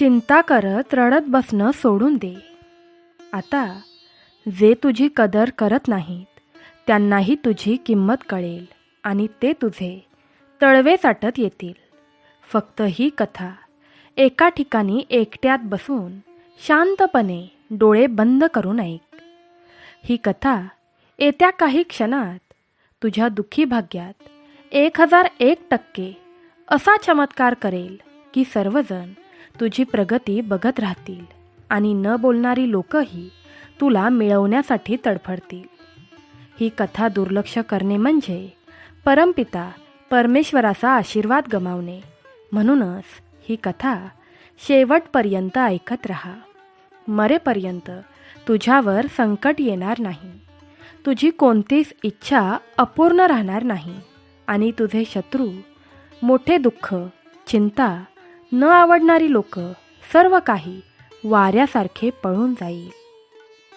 चिंता करत रडत बसणं सोडून दे. आता जे तुझी कदर करत नाहीत त्यांनाही तुझी किंमत कळेल आणि ते तुझे तळवे साठत येतील. फक्त ही कथा एका ठिकाणी एकट्यात बसून शांतपणे डोळे बंद करून ऐक. ही कथा येत्या काही क्षणात तुझ्या दुःखी भाग्यात एक हजार एक टक्के असा चमत्कार करेल की सर्वजण तुझी प्रगती बघत राहतील आणि न बोलणारी लोकही तुला मिळवण्यासाठी तडफडतील. ही कथा दुर्लक्ष करणे म्हणजे परमपिता परमेश्वराचा आशीर्वाद गमावणे. म्हणूनच ही कथा शेवटपर्यंत ऐकत राहा. मरेपर्यंत तुझ्यावर संकट येणार नाही. तुझी कोणतीच इच्छा अपूर्ण राहणार नाही आणि तुझे शत्रू मोठे दुःख चिंता न आवडणारी लोक सर्व काही वाऱ्यासारखे पळून जाईल.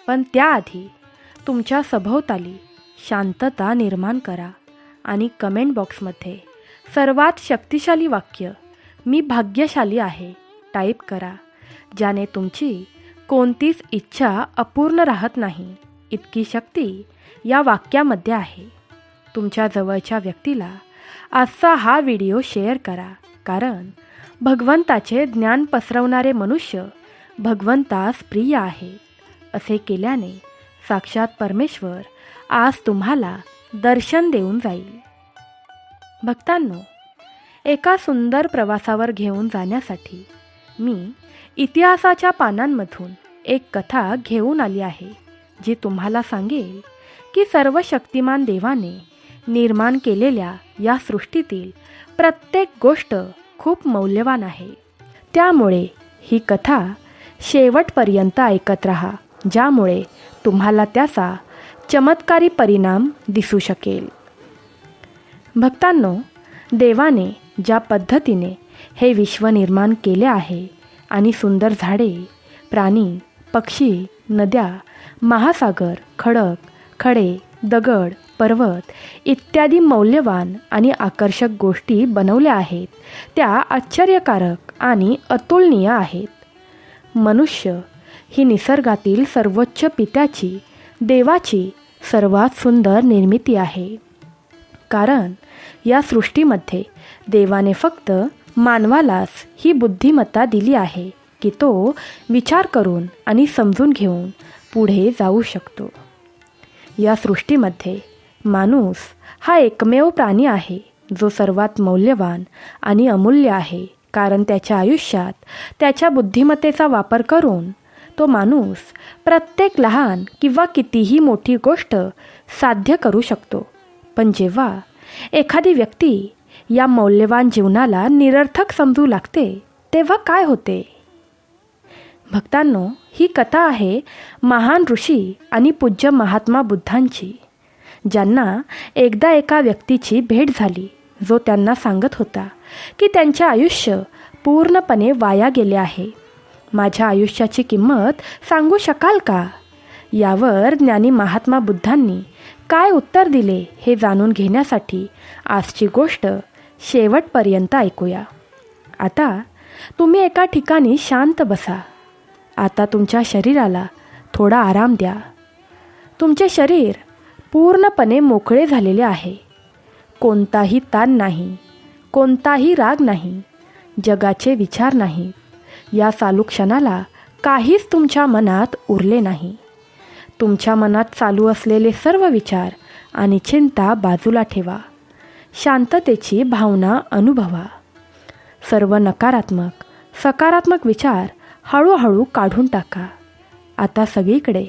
पण त्याआधी तुमच्या सभोवताली शांतता निर्माण करा आणि कमेंट बॉक्समध्ये सर्वात शक्तिशाली वाक्य मी भाग्यशाली आहे टाईप करा ज्याने तुमची कोणतीच इच्छा अपूर्ण राहत नाही. इतकी शक्ती या वाक्यामध्ये आहे. तुमच्या जवळच्या व्यक्तीला आजचा हा व्हिडिओ शेअर करा कारण भगवंताचे ज्ञान पसरवणारे मनुष्य भगवंतास प्रिय आहे. असे केल्याने साक्षात परमेश्वर आज तुम्हाला दर्शन देऊन जाईल. भक्तांनो एका सुंदर प्रवासावर घेऊन जाण्यासाठी मी इतिहासाच्या पानांमधून एक कथा घेऊन आली आहे जी तुम्हाला सांगेल की सर्व शक्तिमान देवाने निर्माण केलेल्या या सृष्टीतील प्रत्येक गोष्ट खूप मौल्यवान आहे. त्यामुळे ही कथा शेवटपर्यंत ऐकत राहा ज्यामुळे तुम्हाला त्याचा चमत्कारी परिणाम दिसू शकेल. भक्तांनो देवाने ज्या पद्धतीने हे विश्व निर्माण केले आहे आणि सुंदर झाडे प्राणी पक्षी नद्या महासागर खडक खडे दगड पर्वत इत्यादी मौल्यवान आणि आकर्षक गोष्टी बनवल्या आहेत. त्या आश्चर्यकारक आणि अतुलनीय आहेत. मनुष्य ही निसर्गातील सर्वोच्च पित्याची देवाची सर्वात सुंदर निर्मिती आहे. कारण या सृष्टीमध्ये देवाने फक्त मानवालाच ही बुद्धिमत्ता दिली आहे की तो विचार करून आणि समजून घेऊन पुढे जाऊ शकतो. या सृष्टीमध्ये माणूस हा एकमेव प्राणी आहे जो सर्वात मौल्यवान आणि अमूल्य आहे कारण त्याच्या आयुष्यात त्याच्या बुद्धिमत्तेचा वापर करून तो माणूस प्रत्येक लहान किंवा कितीही मोठी गोष्ट साध्य करू शकतो. पण जेव्हा एखादी व्यक्ती या मौल्यवान जीवनाला निरर्थक समजू लागते तेव्हा काय होते? भक्तांनो ही कथा आहे महान ऋषी आणि पूज्य महात्मा बुद्धांची. ज्यांना एकदा एका व्यक्तीची भेट झाली जो त्यांना सांगत होता की त्यांचे आयुष्य पूर्णपणे वाया गेले आहे. माझ्या आयुष्याची किंमत सांगू शकाल का? यावर ज्ञानी महात्मा बुद्धांनी काय उत्तर दिले हे जाणून घेण्यासाठी आजची गोष्ट शेवटपर्यंत ऐकूया. आता तुम्ही एका ठिकाणी शांत बसा. आता तुमच्या शरीराला थोडा आराम द्या. तुमचे शरीर पूर्णपणे मोकळे झालेले आहे. कोणताही ताण नाही कोणताही राग नाही जगाचे विचार नाही. या चालू क्षणाला काहीच तुमच्या मनात उरले नाही. तुमच्या मनात चालू असलेले सर्व विचार आणि चिंता बाजूला ठेवा. शांततेची भावना अनुभवा. सर्व नकारात्मक सकारात्मक विचार हळूहळू काढून टाका. आता सगळीकडे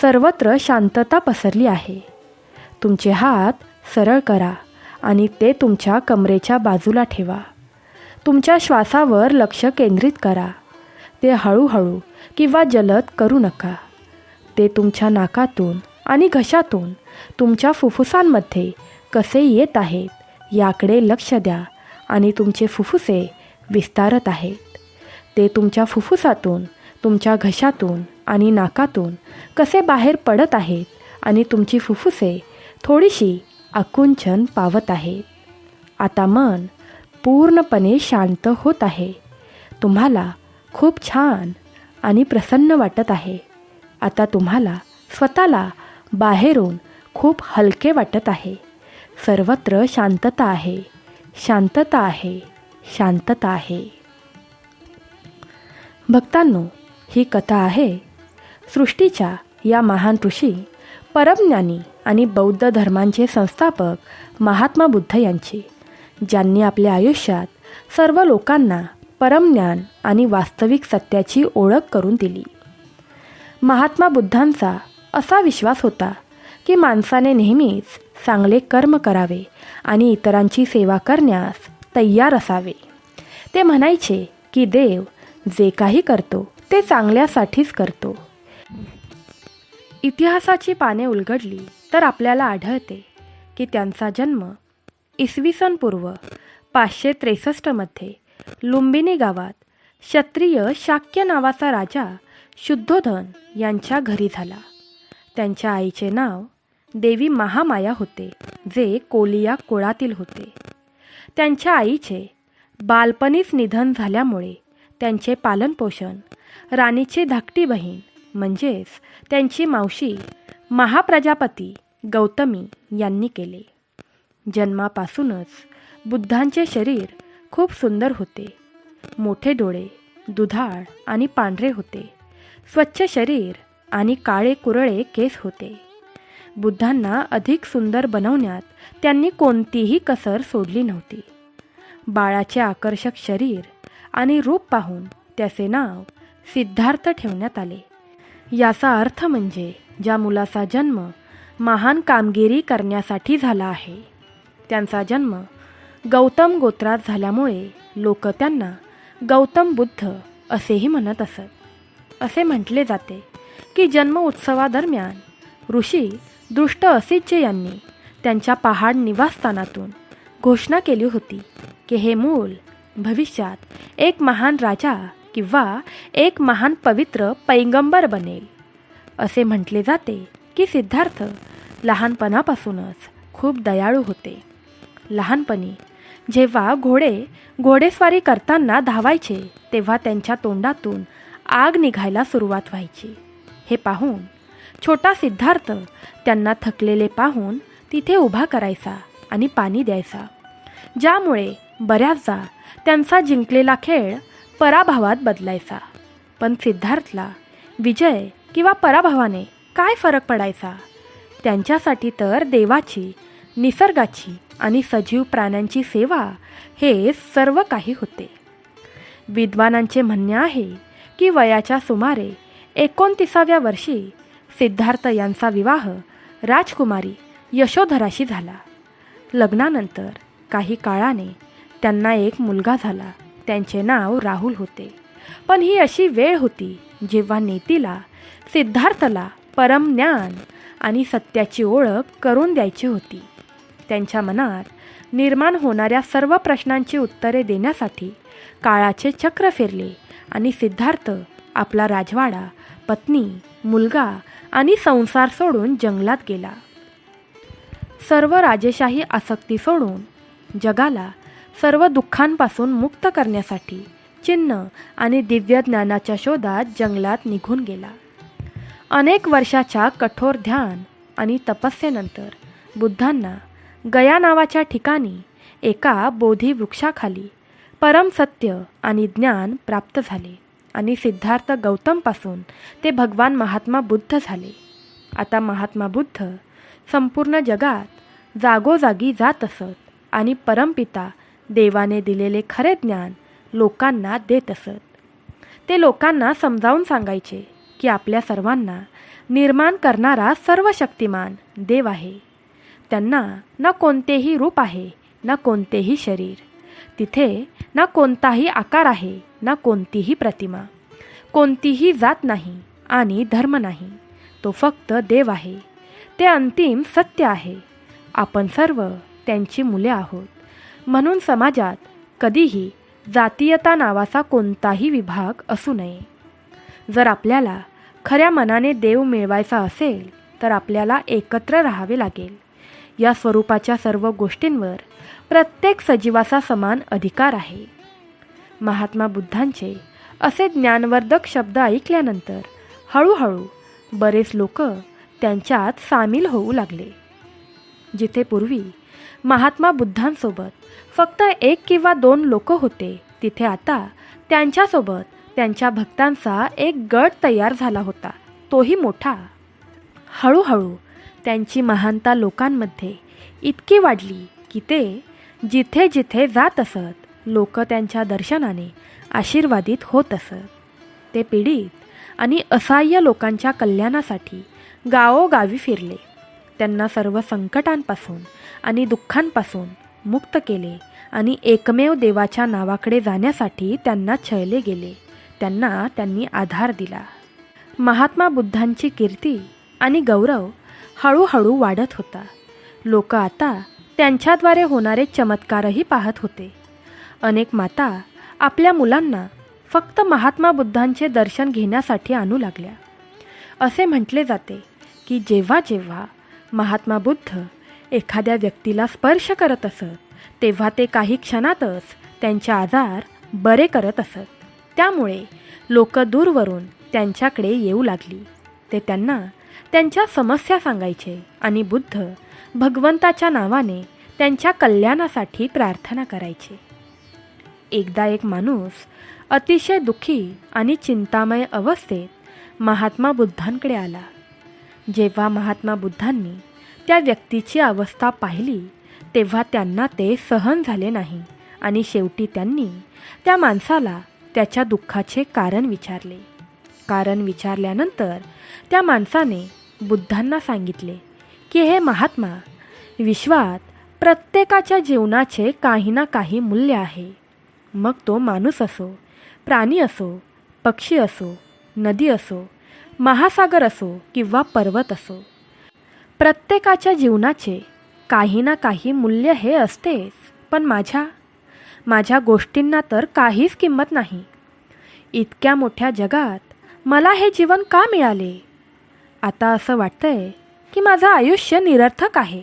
सर्वत्र शांतता पसरली आहे. तुमचे हात सरळ करा आणि ते तुमच्या कमरेच्या बाजूला ठेवा. तुमच्या श्वासावर लक्ष केंद्रित करा. ते हळूहळू किंवा जलद करू नका. ते तुमच्या नाकातून आणि घशातून तुमच्या फुफ्फुसांमध्ये कसे येत आहेत याकडे लक्ष द्या आणि तुमचे फुफ्फुसे विस्तारत आहेत. ते तुमच्या फुफ्फुसातून तुमच्या घशातून आणि नाकातून कसे बाहेर पडत आहेत आणि तुमची फुफ्फुसे थोडीशी आकुंचन पावत आहे. आता मन पूर्णपणे शांत होत आहे. तुम्हाला खूप छान आणि प्रसन्न वाटत आहे. आता तुम्हाला स्वतःला बाहेरून खूप हलके वाटत आहे. सर्वत्र शांतता आहे. शांतता आहे. शांतता आहे. भक्तांनो ही कथा आहे सृष्टीच्या या महान ऋषी परमज्ञानी आणि बौद्ध धर्मांचे संस्थापक महात्मा बुद्ध यांचे ज्यांनी आपल्या आयुष्यात सर्व लोकांना परमज्ञान आणि वास्तविक सत्याची ओळख करून दिली. महात्मा बुद्धांचा असा विश्वास होता की माणसाने नेहमीच चांगले कर्म करावे आणि इतरांची सेवा करण्यास तयार असावे. ते म्हणायचे की देव जे काही करतो ते चांगल्यासाठीच करतो. इतिहासाची पाने उलगडली तर आपल्याला आढळते की त्यांचा जन्म इसवी सन पूर्व पाचशे त्रेसष्टमध्ये लुंबिनी गावात क्षत्रिय शाक्य नावाचा राजा शुद्धोधन यांच्या घरी झाला. त्यांच्या आईचे नाव देवी महामाया होते जे कोलिया कुळातील होते. त्यांच्या आईचे बालपणीच निधन झाल्यामुळे त्यांचे पालनपोषण राणीची धाकटी बहीण म्हणजेच त्यांची मावशी महाप्रजापती गौतमी यांनी केले. जन्मापासूनच बुद्धांचे शरीर खूप सुंदर होते. मोठे डोळे दुधाळ आणि पांढरे होते. स्वच्छ शरीर आणि काळे कुरळे केस होते. बुद्धांना अधिक सुंदर बनवण्यात त्यांनी कोणतीही कसर सोडली नव्हती. बाळाचे आकर्षक शरीर आणि रूप पाहून त्याचे नाव सिद्धार्थ ठेवण्यात आले. याचा अर्थ म्हणजे ज्या मुलाचा जन्म महान कामगिरी करण्यासाठी झाला आहे त्यांचा जन्म गौतम गोत्रात झाल्यामुळे लोक त्यांना गौतम बुद्ध असेही म्हणत असत. असे म्हटले जाते की जन्म उत्सवादरम्यान ऋषी दृष्ट असिज्य यांनी त्यांच्या पहाड निवासस्थानातून घोषणा केली होती की हे मूल भविष्यात एक महान राजा किंवा एक महान पवित्र पैगंबर बनेल. असे म्हटले जाते की सिद्धार्थ लहानपणापासूनच खूप दयाळू होते. लहानपणी जेव्हा घोडे घोडेस्वारी करताना धावायचे तेव्हा त्यांच्या तोंडातून आग निघायला सुरुवात व्हायची. हे पाहून छोटा सिद्धार्थ त्यांना थकलेले पाहून तिथे उभा करायचा आणि पाणी द्यायचा. ज्यामुळे बऱ्याचदा त्यांचा जिंकलेला खेळ पराभवात बदलायचा. पण सिद्धार्थला विजय किंवा पराभवाने काय फरक पडायचा? त्यांच्यासाठी तर देवाची निसर्गाची आणि सजीव प्राण्यांची सेवा हे सर्व काही होते. विद्वानांचे म्हणणे आहे की वयाच्या सुमारे एकोणतीसाव्या वर्षी सिद्धार्थ यांचा विवाह राजकुमारी यशोधराशी झाला. लग्नानंतर काही काळाने त्यांना एक मुलगा झाला. त्यांचे नाव राहुल होते. पण ही अशी वेळ होती जेव्हा नेतीला सिद्धार्थला परम ज्ञान आणि सत्याची ओळख करून द्यायची होती. त्यांच्या मनात निर्माण होणाऱ्या सर्व प्रश्नांची उत्तरे देण्यासाठी काळाचे चक्र फिरले आणि सिद्धार्थ आपला राजवाडा पत्नी मुलगा आणि संसार सोडून जंगलात गेला. सर्व राजेशाही आसक्ती सोडून जगाला सर्व दुःखांपासून मुक्त करण्यासाठी चिन्ह आणि दिव्य ज्ञानाच्या शोधात जंगलात निघून गेला. अनेक वर्षाच्या कठोर ध्यान आणि तपस्येनंतर बुद्धांना गया नावाच्या ठिकाणी एका बोधी वृक्षाखाली परमसत्य आणि ज्ञान प्राप्त झाले आणि सिद्धार्थ गौतमपासून ते भगवान महात्मा बुद्ध झाले. आता महात्मा बुद्ध संपूर्ण जगात जागोजागी जात असत आणि परमपिता देवाने दिलेले खरे ज्ञान लोकांना देत असत. ते लोकांना समजावून सांगायचे की आपल्या सर्वांना निर्माण करणारा सर्व शक्तिमान देव आहे. त्यांना ना कोणतेही रूप आहे ना कोणतेही शरीर. तिथे ना कोणताही आकार आहे ना कोणतीही प्रतिमा. कोणतीही जात नाही आणि धर्म नाही. तो फक्त देव आहे. ते अंतिम सत्य आहे. आपण सर्व त्यांची मुले आहोत. म्हणून समाजात कधीही जातीयता नावाचा कोणताही विभाग असू नये. जर आपल्याला खऱ्या मनाने देव मिळवायचा असेल तर आपल्याला एकत्र राहावे लागेल. या स्वरूपाच्या सर्व गोष्टींवर प्रत्येक सजीवाचा समान अधिकार आहे. महात्मा बुद्धांचे असे ज्ञानवर्धक शब्द ऐकल्यानंतर हळूहळू बरेच लोक त्यांच्यात सामील होऊ लागले. जिथे पूर्वी महात्मा बुद्धांसोबत. फक्त एक किंवा दोन लोक होते. तिथे आता त्यांच्यासोबत त्यांच्या भक्तांचा एक गट तयार झाला होता. तोही मोठा. हळूहळू त्यांची महानता लोकांमध्ये इतकी वाढली की ते जिथे जिथे जात असत लोक त्यांच्या दर्शनाने आशीर्वादित होत असत. ते पीडित आणि असहाय्य लोकांच्या कल्याणासाठी गावोगावी फिरले. त्यांना सर्व संकटांपासून आणि दुःखांपासून मुक्त केले आणि एकमेव देवाच्या नावाकडे जाण्यासाठी त्यांना छळले गेले. त्यांना त्यांनी आधार दिला. महात्मा बुद्धांची कीर्ती आणि गौरव हळूहळू वाढत होता. लोक आता त्यांच्याद्वारे होणारे चमत्कारही पाहत होते. अनेक माता आपल्या मुलांना फक्त महात्मा बुद्धांचे दर्शन घेण्यासाठी आणू लागल्या. असे म्हटले जाते की जेव्हा जेव्हा महात्मा बुद्ध एखाद्या व्यक्तीला स्पर्श करत असत तेव्हा ते काही क्षणातच त्यांचे आजार बरे करत असत. त्यामुळे लोक दूरवरून त्यांच्याकडे येऊ लागली. ते त्यांना त्यांच्या समस्या सांगायचे आणि बुद्ध भगवंताच्या नावाने त्यांच्या कल्याणासाठी प्रार्थना करायचे. एकदा एक माणूस अतिशय दुःखी आणि चिंतामय अवस्थेत महात्मा बुद्धांकडे आला. जेव्हा महात्मा बुद्धांनी त्या व्यक्तीची अवस्था पाहिली तेव्हा त्यांना ते सहन झाले नाही आणि शेवटी त्यांनी त्या माणसाला त्याच्या दुःखाचे कारण विचारले. कारण विचारल्यानंतर त्या माणसाने बुद्धांना सांगितले की हे महात्मा विश्वात प्रत्येकाच्या जीवनाचे काही ना काही मूल्य आहे. मग तो माणूस असो प्राणी असो पक्षी असो नदी असो महासागर असो किंवा पर्वत असो प्रत्येकाच्या जीवनाचे काही ना काही मूल्य हे असतेच. पण माझ्या माझ्या गोष्टींना तर काहीच किंमत नाही. इतक्या मोठ्या जगात मला हे जीवन का मिळाले? आता असं वाटतंय की माझं आयुष्य निरर्थक आहे.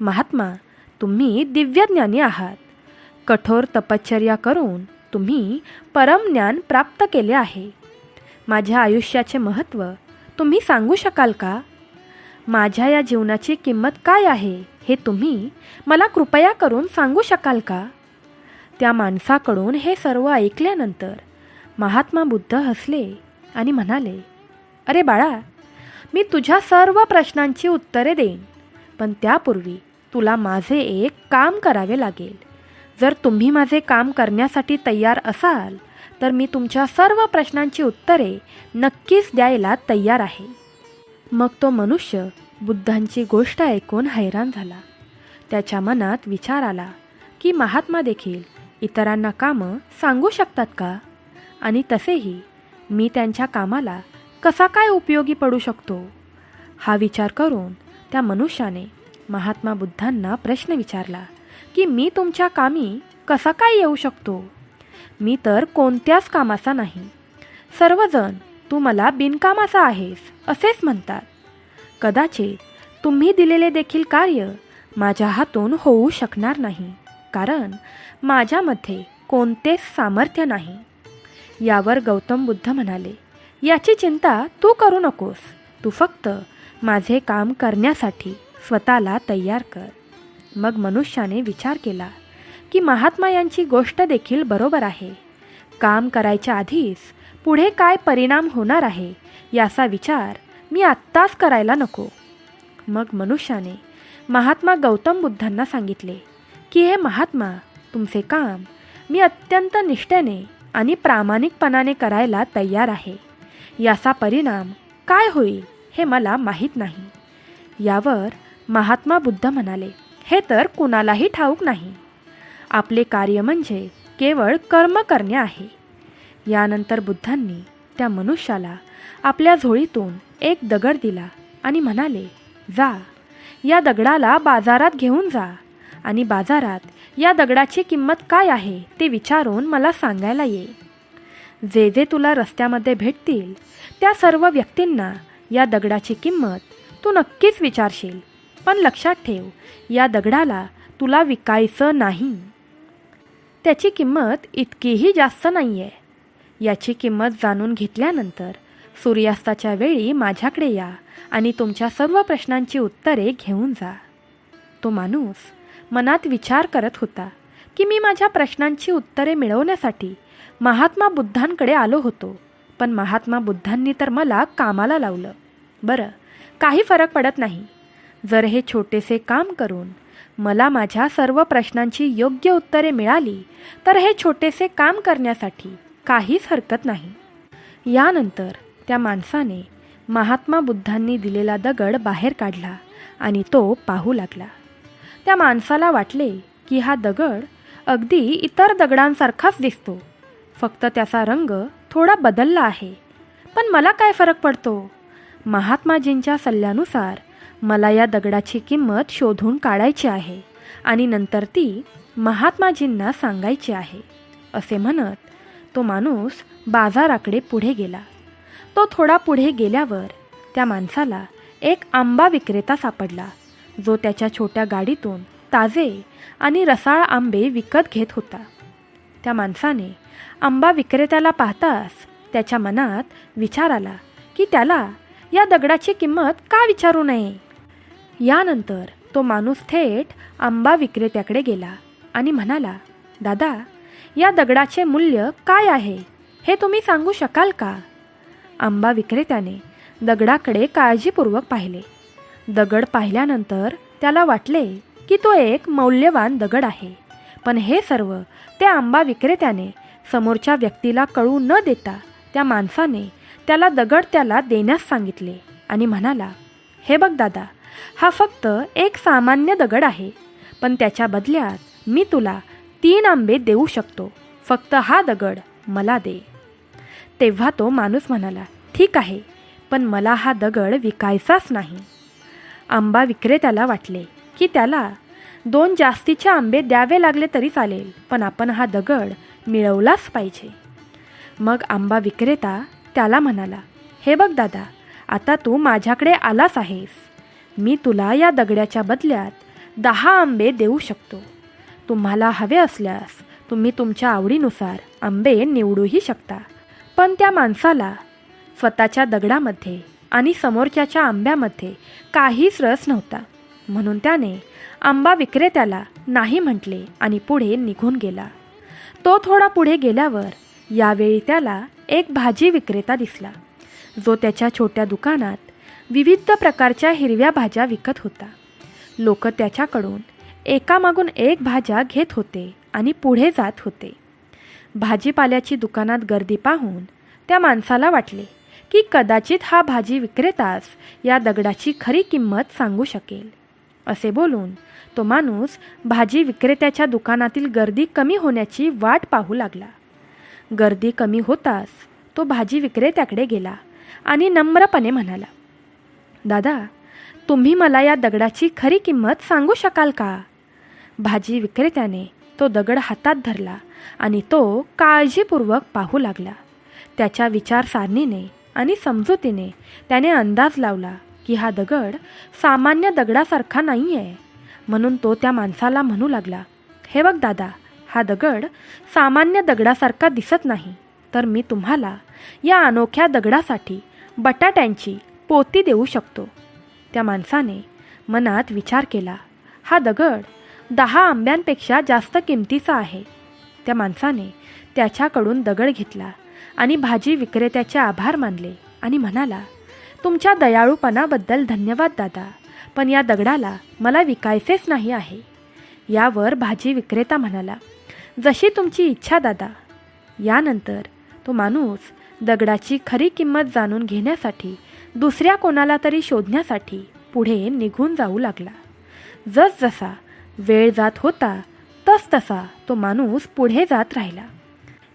महात्मा तुम्ही दिव्यज्ञानी आहात. कठोर तपश्चर्या करून तुम्ही परमज्ञान प्राप्त केले आहे. माझ्या आयुष्याचे महत्त्व तुम्ही सांगू शकाल का? माझ्या या जीवनाची किंमत काय आहे हे तुम्ही मला कृपया करून सांगू शकाल का? त्या माणसाकडून हे सर्व ऐकल्यानंतर महात्मा बुद्ध हसले आणि म्हणाले अरे बाळा मी तुझ्या सर्व प्रश्नांची उत्तरे देईन पण त्यापूर्वी तुला माझे एक काम करावे लागेल. जर तुम्ही माझे काम करण्यासाठी तयार असाल तर मी तुमच्या सर्व प्रश्नांची उत्तरे नक्कीच द्यायला तयार आहे. मग तो मनुष्य बुद्धांची गोष्ट ऐकून हैराण झाला. त्याच्या मनात विचार आला की महात्मा देखील इतरांना कामं सांगू शकतात का? आणि तसेही मी त्यांच्या कामाला कसा काय उपयोगी पडू शकतो? हा विचार करून त्या मनुष्याने महात्मा बुद्धांना प्रश्न विचारला की मी तुमच्या कामी कसा काय येऊ शकतो? मी तर कोणत्याच कामाचा नाही. सर्वजण तू मला बिनकामाचा आहेस असेच म्हणतात. कदाचित तुम्ही दिलेले देखील कार्य माझ्या हातून होऊ शकणार नाही कारण माझ्यामध्ये कोणतेच सामर्थ्य नाही. यावर गौतम बुद्ध म्हणाले याची चिंता तू करू नकोस. तू फक्त माझे काम करण्यासाठी स्वतःला तयार कर. मग मनुष्याने विचार केला की महात्मा यांची गोष्ट देखील बरोबर आहे. काम करायच्या आधीच पुढे काय परिणाम होणार आहे याचा विचार मी आत्ताच करायला नको. मग मनुष्याने महात्मा गौतम बुद्धांना सांगितले की हे महात्मा तुमचे काम मी अत्यंत निष्ठेने आणि प्रामाणिकपणाने करायला तयार आहे. याचा परिणाम काय होईल हे मला माहीत नाही. यावर महात्मा बुद्ध म्हणाले हे तर कुणालाही ठाऊक नाही. आपले कार्य म्हणजे केवळ कर्म करणे आहे. यानंतर बुद्धांनी त्या मनुष्याला आपल्या झोळीतून एक दगड दिला आणि म्हणाले जा या दगडाला बाजारात घेऊन जा आणि बाजारात या दगडाची किंमत काय आहे ते विचारून मला सांगायला ये. जे जे तुला रस्त्यामध्ये भेटतील त्या सर्व व्यक्तींना या दगडाची किंमत तू नक्कीच विचारशील. पण लक्षात ठेव या दगडाला तुला विकायचं नाही. त्याची किंमत इतकीही जास्त नाही आहे याची किंमत जाणून घेतल्यानंतर सूर्यास्ताच्या वेळी माझ्याकडे या आणि तुमच्या सर्व प्रश्नांची उत्तरे घेऊन जा. तो माणूस मनात विचार करत होता की मी माझ्या प्रश्नांची उत्तरे मिळवण्यासाठी महात्मा बुद्धांकडे आलो होतो पण महात्मा बुद्धांनी तर मला कामाला लावलं. बरं काही फरक पडत नाही. जर हे छोटेसे काम करून मला माझ्या सर्व प्रश्नांची योग्य उत्तरे मिळाली तर हे छोटेसे काम करण्यासाठी काहीच हरकत नाही. यानंतर त्या माणसाने महात्मा बुद्धांनी दिलेला दगड बाहेर काढला आणि तो पाहू लागला. त्या माणसाला वाटले की हा दगड अगदी इतर दगडांसारखाच दिसतो. फक्त त्याचा रंग थोडा बदलला आहे. पण मला काय फरक पडतो? महात्माजींच्या सल्ल्यानुसार मला या दगडाची किंमत शोधून काढायची आहे आणि नंतर ती महात्माजींना सांगायची आहे. असे म्हणत तो माणूस बाजाराकडे पुढे गेला. तो थोडा पुढे गेल्यावर त्या माणसाला एक आंबा विक्रेता सापडला जो त्याच्या छोट्या गाडीतून ताजे आणि रसाळ आंबे विकत घेत होता. त्या माणसाने आंबा विक्रेत्याला पाहताच त्याच्या मनात विचार आला की त्याला या दगडाची किंमत का विचारू नये? यानंतर तो माणूस थेट आंबा विक्रेत्याकडे गेला आणि म्हणाला दादा या दगडाचे मूल्य काय आहे? हे तुम्ही सांगू शकाल का? आंबा विक्रेत्याने दगडाकडे काळजीपूर्वक पाहिले. दगड पाहिल्यानंतर त्याला वाटले की तो एक मौल्यवान दगड आहे पण हे सर्व त्या आंबा विक्रेत्याने समोरच्या व्यक्तीला कळू न देता त्या माणसाने त्याला दगड त्याला देण्यास सांगितले आणि म्हणाला हे बघ दादा हा फक्त एक सामान्य दगड आहे पण त्याच्या बदल्यात मी तुला तीन आंबे देऊ शकतो. फक्त हा दगड मला दे. तेव्हा तो माणूस म्हणाला ठीक आहे पण मला हा दगड विकायचाच नाही. आंबा विक्रेत्याला वाटले की त्याला दोन जास्तीचे आंबे द्यावे लागले तरी चालेल पण आपण हा दगड मिळवलाच पाहिजे. मग आंबा विक्रेता त्याला म्हणाला हे बघ दादा आता तू माझ्याकडे आलाच आहेस. मी तुला या दगड्याच्या बदल्यात दहा आंबे देऊ शकतो. तुम्हाला हवे असल्यास तुम्ही तुमच्या आवडीनुसार आंबे निवडूही शकता. पण त्या माणसाला स्वतःच्या दगडामध्ये आणि समोरच्याच्या आंब्यामध्ये काहीच रस नव्हता. म्हणून त्याने आंबा विक्रेत्याला नाही म्हटले आणि पुढे निघून गेला. तो थोडा पुढे गेल्यावर यावेळी त्याला एक भाजी विक्रेता दिसला. जो त्याच्या छोट्या दुकानात विविध प्रकारच्या हिरव्या भाज्या विकत होता. लोक त्याच्याकडून एकामागून एक भाज्या घेत होते आणि पुढे जात होते. भाजीपाल्याची दुकानात गर्दी पाहून त्या माणसाला वाटले की कदाचित हा भाजी विक्रेतास या दगडाची खरी किंमत सांगू शकेल. असे बोलून तो माणूस भाजी विक्रेत्याच्या दुकानातील गर्दी कमी होण्याची वाट पाहू लागला. गर्दी कमी होताच तो भाजी विक्रेत्याकडे गेला आणि नम्रपणे म्हणाला दादा तुम्ही मला या दगडाची खरी किंमत सांगू शकाल का? भाजी विक्रेत्याने तो दगड हातात धरला आणि तो काळजीपूर्वक पाहू लागला. त्याच्या विचारसारणीने आणि समजुतीने त्याने अंदाज लावला की हा दगड सामान्य दगडासारखा नाही आहे म्हणून तो त्या माणसाला म्हणू लागला हे बघ दादा हा दगड सामान्य दगडासारखा दिसत नाही. तर मी तुम्हाला या अनोख्या दगडासाठी बटाट्यांची पोती देऊ शकतो. त्या माणसाने मनात विचार केला हा दगड दहा आंब्यांपेक्षा जास्त किमतीचा आहे. त्या माणसाने त्याच्याकडून दगड घेतला आणि भाजी विक्रेत्याचे आभार मानले आणि म्हणाला तुमच्या दयाळूपणाबद्दल धन्यवाद दादा पण या दगडाला मला विकायचेच नाही आहे. यावर भाजी विक्रेता म्हणाला जशी तुमची इच्छा दादा. यानंतर तो माणूस दगडाची खरी किंमत जाणून घेण्यासाठी दुसऱ्या कोणाला तरी शोधण्यासाठी पुढे निघून जाऊ लागला. जसजसा वेळ जात होता तसतसा तो माणूस पुढे जात राहिला.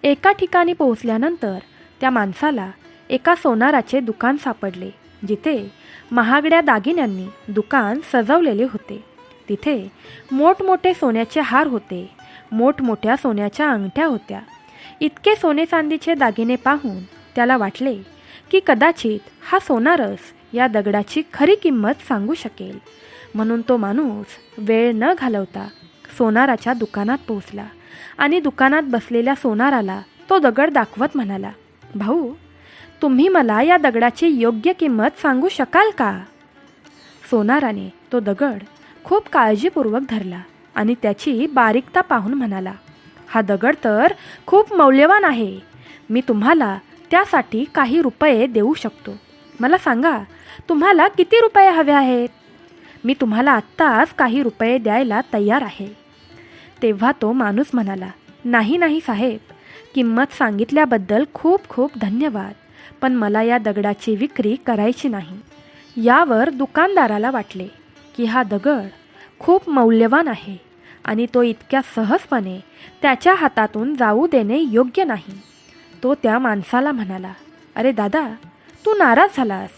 एका ठिकाणी पोहोचल्यानंतर त्या माणसाला एका सोनाराचे दुकान सापडले जिथे महागड्या दागिन्यांनी दुकान सजवलेले होते. तिथे मोठमोठे सोन्याचे हार होते मोठमोठ्या सोन्याच्या अंगठ्या होत्या. इतके सोने चांदीचे दागिने पाहून त्याला वाटले की कदाचित हा सोनारस या दगडाची खरी किंमत सांगू शकेल. म्हणून तो माणूस वेळ न घालवता सोनाराच्या दुकानात पोहोचला आणि दुकानात बसलेल्या सोनाराला तो दगड दाखवत म्हणाला भाऊ तुम्ही मला या दगडाची योग्य किंमत सांगू शकाल का? सोनाराने तो दगड खूप काळजीपूर्वक धरला आणि त्याची बारीकता पाहून म्हणाला हा दगड तर खूप मौल्यवान आहे. मी तुम्हाला त्यासाठी काही रुपये देऊ शकतो. मला सांगा तुम्हाला किती रुपये हवे आहेत? मी तुम्हाला आत्ताच काही रुपये द्यायला तयार आहे. तेव्हा तो माणूस म्हणाला नाही नाही साहेब. किंमत सांगितल्याबद्दल खूप खूप धन्यवाद. पण मला या दगडाची विक्री करायची नाही. यावर दुकानदाराला वाटले की हा दगड खूप मौल्यवान आहे आणि तो इतक्या सहजपणे त्याच्या हातातून जाऊ देणे योग्य नाही. तो त्या माणसाला म्हणाला अरे दादा तू नाराज झालास.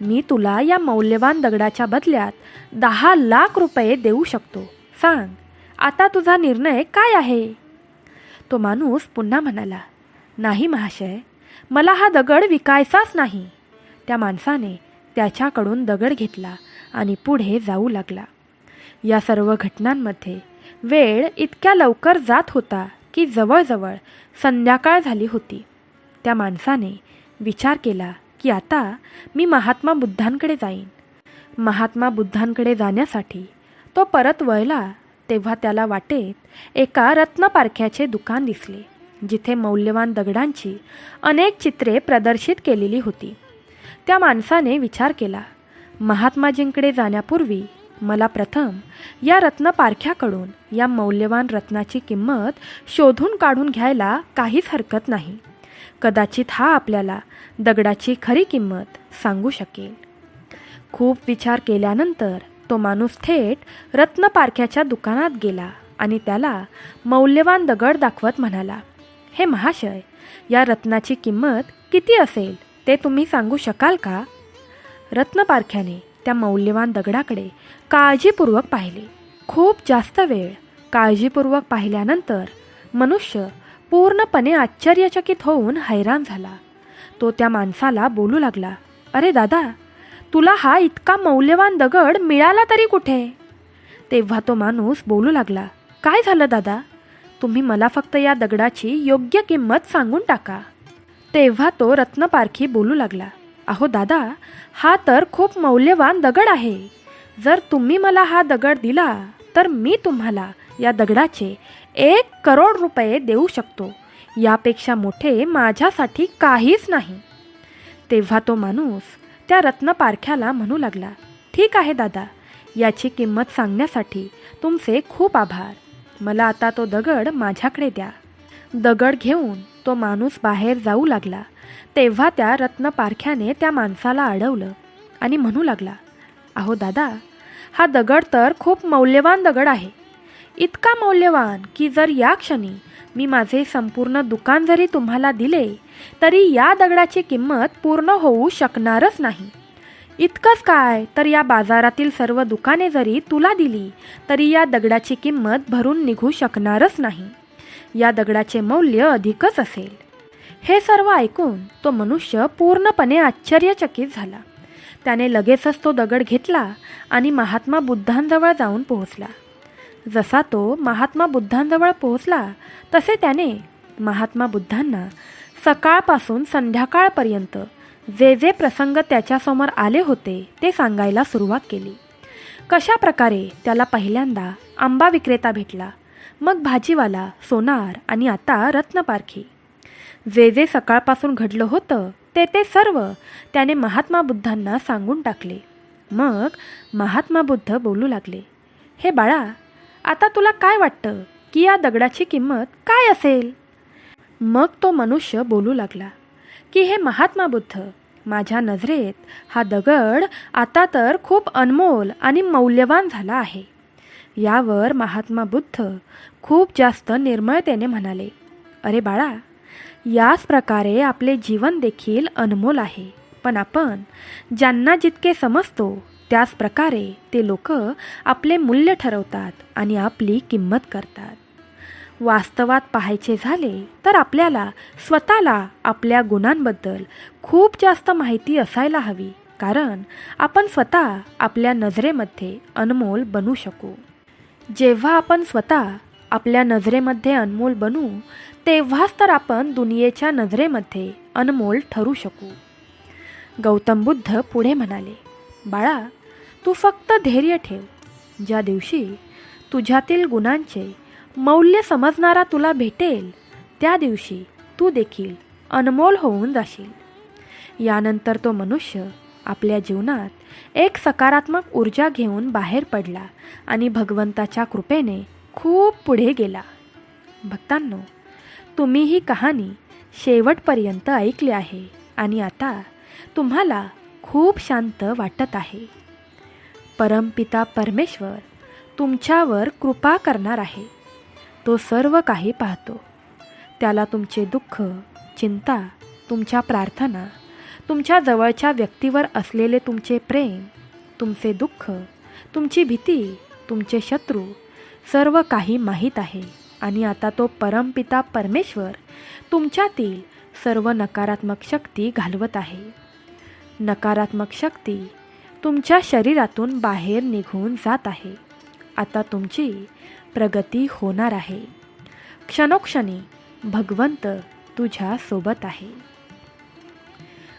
मी तुला या मौल्यवान दगडाच्या बदल्यात दहा लाख रुपये देऊ शकतो. सांग आता तुझा निर्णय काय आहे? तो माणूस पुन्हा म्हणाला नाही महाशय मला हा दगड विकायचाच नाही. त्या माणसाने त्याच्याकडून दगड घेतला आणि पुढे जाऊ लागला. या सर्व घटनांमध्ये वेळ इतक्या लवकर जात होता की जवळजवळ संध्याकाळ झाली होती. त्या माणसाने विचार केला की आता मी महात्मा बुद्धांकडे जाईन. महात्मा बुद्धांकडे जाण्यासाठी तो परत वळला तेव्हा त्याला वाटेत एका रत्नपारख्याचे दुकान दिसले जिथे मौल्यवान दगडांची अनेक चित्रे प्रदर्शित केलेली होती. त्या माणसाने विचार केला महात्माजींकडे जाण्यापूर्वी मला प्रथम या रत्नपारख्याकडून या मौल्यवान रत्नाची किंमत शोधून काढून घ्यायला काहीच हरकत नाही. कदाचित हा आपल्याला दगडाची खरी किंमत सांगू शकेल. खूप विचार केल्यानंतर तो माणूस थेट रत्नपारख्याच्या दुकानात गेला आणि त्याला मौल्यवान दगड दाखवत म्हणाला हे महाशय या रत्नाची किंमत किती असेल ते तुम्ही सांगू शकाल का? रत्नपारख्याने त्या मौल्यवान दगडाकडे काळजीपूर्वक पाहिले. खूप जास्त वेळ काळजीपूर्वक पाहिल्यानंतर मनुष्य पूर्णपणे आश्चर्यचकित होऊन हैराण झाला. तो त्या माणसाला बोलू लागला अरे दादा तुला हा इतका मौल्यवान दगड मिळाला तरी कुठे? तेव्हा तो माणूस बोलू लागला काय झालं दादा? तुम्ही मला फक्त या दगडाची योग्य किंमत सांगून टाका. तेव्हा तो रत्नपारखी बोलू लागला अहो दादा हा तर खूप मौल्यवान दगड आहे. जर तुम्ही मला हा दगड दिला तर मी तुम्हाला या दगडाचे एक करोड रुपये देऊ शकतो. यापेक्षा मोठे माझ्यासाठी काहीच नाही. तेव्हा तो माणूस त्या रत्नपारख्याला म्हणू लागला ठीक आहे दादा याची किंमत सांगण्यासाठी तुमचे खूप आभार. मला आता तो दगड माझ्याकडे द्या. दगड घेऊन तो माणूस बाहेर जाऊ लागला. तेव्हा त्या रत्नपारख्याने त्या माणसाला अडवलं आणि म्हणू लागला अहो दादा हा दगड तर खूप मौल्यवान दगड आहे. इतका मौल्यवान की जर या क्षणी मी माझे संपूर्ण दुकान जरी तुम्हाला दिले तरी या दगडाची किंमत पूर्ण होऊ शकणारच नाही. इतकंच काय तर या बाजारातील सर्व दुकाने जरी तुला दिली तरी या दगडाची किंमत भरून निघू शकणारच नाही. या दगडाचे मौल्य अधिकच असेल. हे सर्व ऐकून तो मनुष्य पूर्णपणे आश्चर्यचकित झाला. त्याने लगेचच तो दगड घेतला आणि महात्मा बुद्धांजवळ जाऊन पोहोचला. जसा तो महात्मा बुद्धांजवळ पोहोचला तसे त्याने महात्मा बुद्धांना सकाळपासून संध्याकाळपर्यंत जे जे प्रसंग त्याच्यासमोर आले होते ते सांगायला सुरुवात केली. कशा प्रकारे त्याला पहिल्यांदा आंबा विक्रेता भेटला मग भाजीवाला सोनार आणि आता रत्नपारखी. जे जे सकाळपासून घडलं होतं ते ते सर्व त्याने महात्मा बुद्धांना सांगून टाकले. मग महात्मा बुद्ध बोलू लागले हे बाळा आता तुला काय वाटतं? की या दगडाची किंमत काय असेल? मग तो मनुष्य बोलू लागला की हे महात्मा बुद्ध माझ्या नजरेत हा दगड आता तर खूप अनमोल आणि मौल्यवान झाला आहे. यावर महात्मा बुद्ध खूप जास्त निर्मळतेने म्हणाले अरे बाळा याच प्रकारे आपले जीवन देखील अनमोल आहे. पण आपण ज्यांना जितके समजतो त्याच प्रकारे ते लोक आपले मूल्य ठरवतात आणि आपली किंमत करतात. वास्तवात पाहायचे झाले तर आपल्याला स्वतःला आपल्या गुणांबद्दल खूप जास्त माहिती असायला हवी कारण आपण स्वतः आपल्या नजरेमध्ये अनमोल बनू शकू. जेव्हा आपण स्वतः आपल्या नजरेमध्ये अनमोल बनू तेव्हाच तर आपण दुनियेच्या नजरेमध्ये अनमोल ठरू शकू. गौतम बुद्ध पुढे म्हणाले बाळा तू फक्त धैर्य ठेव. ज्या दिवशी तुझ्यातील गुणांचे मौल्य समजणारा तुला भेटेल त्या दिवशी तू देखील अनमोल होऊन जाशील. यानंतर तो मनुष्य आपल्या जीवनात एक सकारात्मक ऊर्जा घेऊन बाहेर पडला आणि भगवंताच्या कृपेने खूप पुढे गेला. भक्तांनो तुम्ही ही कहाणी शेवटपर्यंत ऐकली आहे आणि आता तुम्हाला खूप शांत वाटत आहे. परमपिता परमेश्वर तुमच्यावर कृपा करणार आहे. तो सर्व काही पाहतो. त्याला तुमचे दुःख चिंता तुमच्या प्रार्थना तुमच्या जवळच्या व्यक्तीवर असलेले तुमचे प्रेम तुमचे दुःख तुमची भीती तुमचे शत्रू सर्व काही माहीत आहे आणि आता तो परमपिता परमेश्वर तुमच्यातील सर्व नकारात्मक शक्ती घालवत आहे. नकारात्मक शक्ती तुमच्या शरीरातून बाहेर निघून जात आहे. आता तुमची प्रगती होणार आहे. क्षणोक्षणी भगवंत तुझ्या सोबत आहे.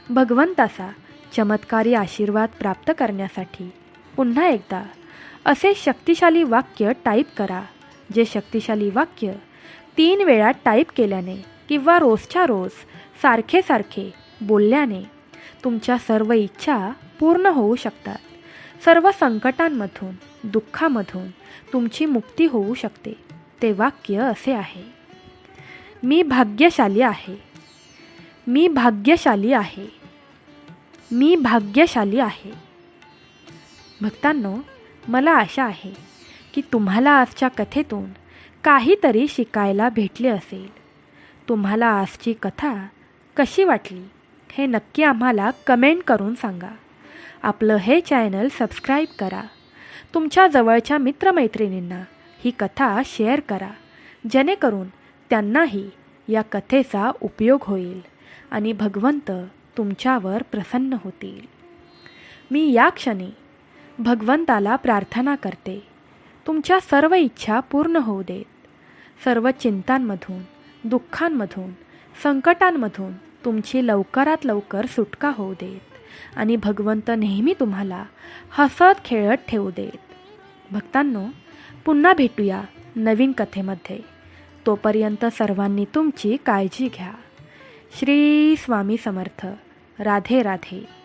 भगवंताचा चमत्कारी आशीर्वाद प्राप्त करण्यासाठी पुन्हा एकदा असे शक्तिशाली वाक्य टाईप करा जे शक्तिशाली वाक्य तीन वेळा टाईप केल्याने किंवा रोजच्या रोज सारखे सारखे बोलल्याने तुमच्या सर्व इच्छा पूर्ण होऊ शकतात. सर्व संकटांमधून दुःखामधून तुमची मुक्ती होऊ शकते. ते वाक्य असे आहे. मी भाग्यशाली आहे. मी भाग्यशाली आहे. मी भाग्यशाली आहे. भक्तांनो मला आशा आहे की तुम्हाला आजच्या कथेतून काहीतरी शिकायला भेटले असेल. तुम्हाला आजची कथा कशी वाटली हे नक्की आम्हाला कमेंट करून सांगा. आपलं हे चॅनल सबस्क्राईब करा. तुमच्या जवळच्या मित्रमैत्रिणींना ही कथा शेअर करा. जेणेकरून त्यांनाही या कथेचा उपयोग होईल आणि भगवंत तुमच्यावर प्रसन्न होतील. मी या क्षणी भगवंताला प्रार्थना करते. तुमच्या सर्व इच्छा पूर्ण होऊ देत. सर्व चिंतांमधून दुःखांमधून संकटांमधून तुमची लवकरात लवकर सुटका होऊ देत. आणि भगवंत नेहमी तुम्हाला हसत खेळत ठेवू देत. भक्तांनो पुन्हा भेटूया नवीन कथेमध्ये. तोपर्यंत सर्वांनी तुमची काळजी घ्या. श्री स्वामी समर्थ. राधे राधे.